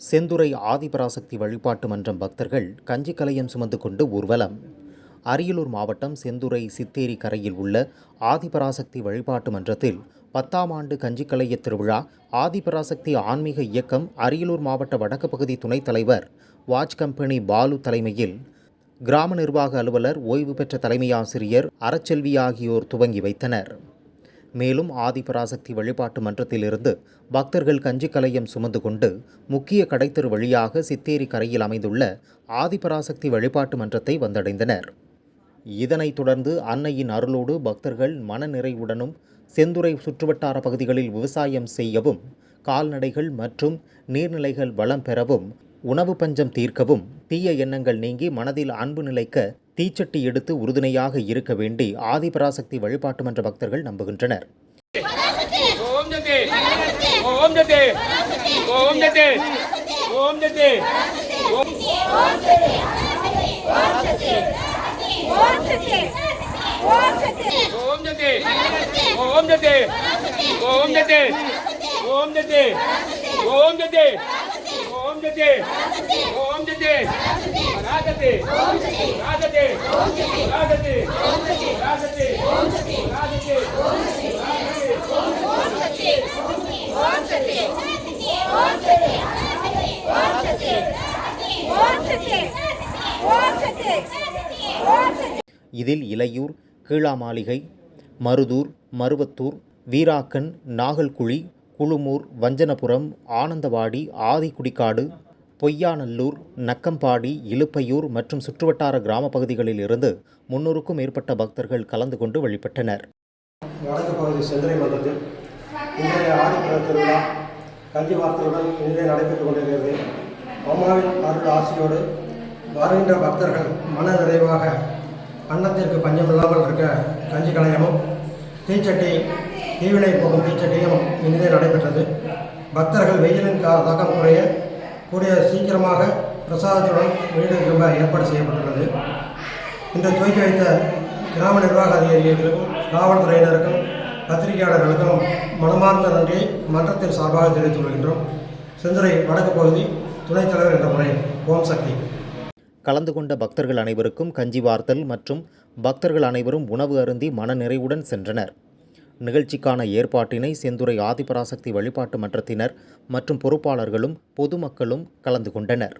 செந்துறை ஆதிபராசக்தி வழிபாட்டு மன்றம் பக்தர்கள் கஞ்சி கலையம் சுமந்து கொண்டு ஊர்வலம். அரியலூர் மாவட்டம் செந்துறை சித்தேரி கரையில் உள்ள ஆதிபராசக்தி வழிபாட்டு மன்றத்தில் பத்தாம் ஆண்டு கஞ்சிக்கலைய திருவிழா ஆதிபராசக்தி ஆன்மீக இயக்கம் அரியலூர் மாவட்ட வடக்கு பகுதி துணைத் தலைவர் வாட்ச் கம்பெனி பாலு தலைமையில் கிராம நிர்வாக அலுவலர் ஓய்வு பெற்ற தலைமை ஆசிரியர் அறச்செல்வி ஆகியோர் துவங்கி வைத்தனர். மேலும் ஆதிபராசக்தி வழிபாட்டு மன்றத்திலிருந்து பக்தர்கள் கஞ்சி கலையம் சுமந்து கொண்டு முக்கிய கடைத்தெரு வழியாக சித்தேரி கரையில் அமைந்துள்ள ஆதிபராசக்தி வழிபாட்டு மன்றத்தை வந்தடைந்தனர். இதனைத் தொடர்ந்து அன்னையின் அருளோடு பக்தர்கள் மனநிறைவுடனும் செந்துறை சுற்றுவட்டார பகுதிகளில் விவசாயம் செய்யவும் கால்நடைகள் மற்றும் நீர்நிலைகள் வளம் பெறவும் உணவு பஞ்சம் தீர்க்கவும் தீய எண்ணங்கள் நீங்கி மனதில் அன்பு நிலைக்க தீச்சட்டி எடுத்து உறுதுணையாக இருக்க வேண்டி ஆதிபராசக்தி வழிபாட்டு மன்ற பக்தர்கள் நம்புகின்றனர் ஓம் ஓம் ஓம் ஓம் ஓம் ஓம் ஓம் ஓம் ஓம் ஓம் ஓம் ஓம் ராஜதே ராஜதே இதில் இலையூர் கீழாமாளிகை மருதூர் மருவத்தூர் வீராக்கன் நாகல்குழி குழுமூர் வஞ்சனபுரம் ஆனந்தவாடி ஆதிக்குடிக்காடு பொய்யாநல்லூர் நக்கம்பாடி இலுப்பையூர் மற்றும் சுற்றுவட்டார கிராம பகுதிகளில் இருந்து முன்னூறுக்கும் மேற்பட்ட பக்தர்கள் கலந்து கொண்டு வழிபட்டனர். வடக்கு பகுதி செந்துறை மன்றத்தில் இன்றைய ஆடிப்பிற திருவிழா கஞ்சி வார்த்தையுடன் இனிதே நடைபெற்றுக் கொண்டிருக்கிறது. அம்மாவின் அருள் ஆசையோடு வருகின்ற பக்தர்கள் மன நிறைவாக அன்னத்திற்கு பஞ்சமில்லாமல் இருக்க கஞ்சி கலையமும் தீச்சட்டி தீவினை போகும் தீச்சட்டியும் இனிதே நடைபெற்றது. பக்தர்கள் வெயிலின் கா தாக்கம் குறைய கூடிய சீக்கிரமாக பிரசாதத்துடன் வீடு திரும்ப ஏற்பாடு செய்யப்பட்டுள்ளது. இன்று துவக்கி வைத்த கிராம நிர்வாக அதிகாரிகளுக்கும் காவல்துறையினருக்கும் பத்திரிகையாளர்களுக்கும் மனமார்ந்த நன்றியை மன்றத்தின் சார்பாக தெரிவித்துக் கொள்கின்றோம். செந்துறை வடக்கு பகுதி துணைத் தலைவர் என்ற முறையில் ஓம் சக்தி. கலந்து கொண்ட பக்தர்கள் அனைவருக்கும் கஞ்சி வார்த்தல் மற்றும் பக்தர்கள் அனைவரும் உணவு அருந்தி மனநிறைவுடன் சென்றனர். நிகழ்ச்சிக்கான ஏற்பாட்டினை செந்துறை ஆதிபராசக்தி வழிபாட்டு மன்றத்தினர் மற்றும் பொறுப்பாளர்களும் பொதுமக்களும் கலந்து கொண்டனர்.